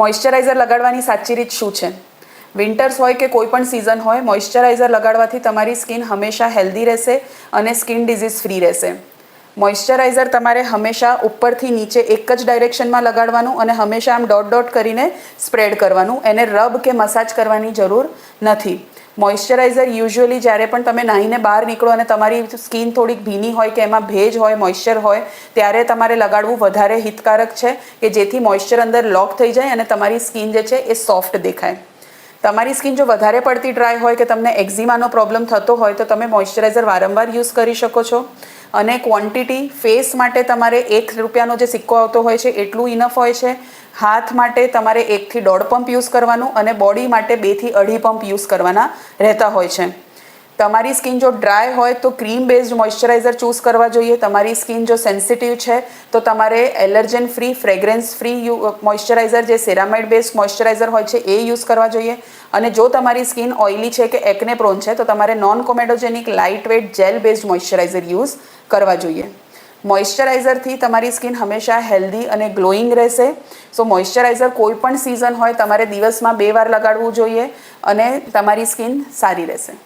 Moisturiser લગાડવાની સાચી રીત શું છે? વિન્ટર્સ હોય કે કોઈ પણ સિઝન હોય મોઇશ્ચરાઇઝર લગાડવાથી તમારી સ્કિન હંમેશા હેલ્ધી રહેશે અને સ્કિન ડિઝીઝ ફ્રી રહેશે. મોઇશ્ચરાઇઝર તમારે હંમેશા ઉપરથી નીચે એક જ ડાયરેક્શનમાં લગાડવાનું અને હંમેશા આમ ડોટ ડોટ કરીને સ્પ્રેડ કરવાનું. એને રબ કે મસાજ કરવાની જરૂર નથી. મોઇશ્ચરાઇઝર યુઝ્યુઅલી જ્યારે પણ તમે નાહીને બહાર નીકળો અને તમારી સ્કિન થોડીક ભીની હોય કે એમાં ભેજ હોય મોઇશ્ચર હોય, ત્યારે તમારે લગાડવું વધારે હિતકારક છે કે જેથી મોઇશ્ચર અંદર લોક થઈ જાય અને તમારી સ્કિન જે છે એ સોફ્ટ દેખાય. તમારી સ્કિન જો વધારે પડતી ડ્રાય હોય કે તમને એક્ઝિમાનો પ્રોબ્લેમ થતો હોય તો તમે મોઇશ્ચરાઇઝર વારંવાર યુઝ કરી શકો છો. અને ક્વોન્ટિટી ફેસ માટે તમારે એક રૂપિયાનો જે સિક્કો આવતો હોય છે, એટલું ઇનફ હોય છે. હાથ માટે તમારે એકથી દોઢ પંપ યુઝ કરવાનું અને બોડી માટે બેથી અઢી પંપ યુઝ કરવાના રહેતા હોય છે. તમારી સ્કિન જો ડ્રાય હોય તો ક્રીમ બેઝડ મોઇશ્ચરાઇઝર ચૂઝ કરવા જોઈએ. તમારી સ્કિન જો સેન્સિટિવ છે, તો તમારે allergen free fragrance free moisturiser જે સેરામાઇડ બેઝડ મોઇશ્ચરાઇઝર હોય છે, એ યુઝ કરવા જોઈએ. અને જો તમારી સ્કિન ઓઇલી છે કે એકને પ્રોન છે, તો તમારે non comedogenic lightweight gel based moisturiser use કરવા જોઈએ. મોઇશ્ચરાઇઝરથી તમારી સ્કિન હંમેશા હેલ્ધી અને ગ્લોઈંગ રહેશે. સો મોઇશ્ચરાઇઝર કોઈ પણ સિઝન હોય, તમારે દિવસમાં બે વાર લગાડવું જોઈએ અને તમારી સ્કિન સારી રહેશે.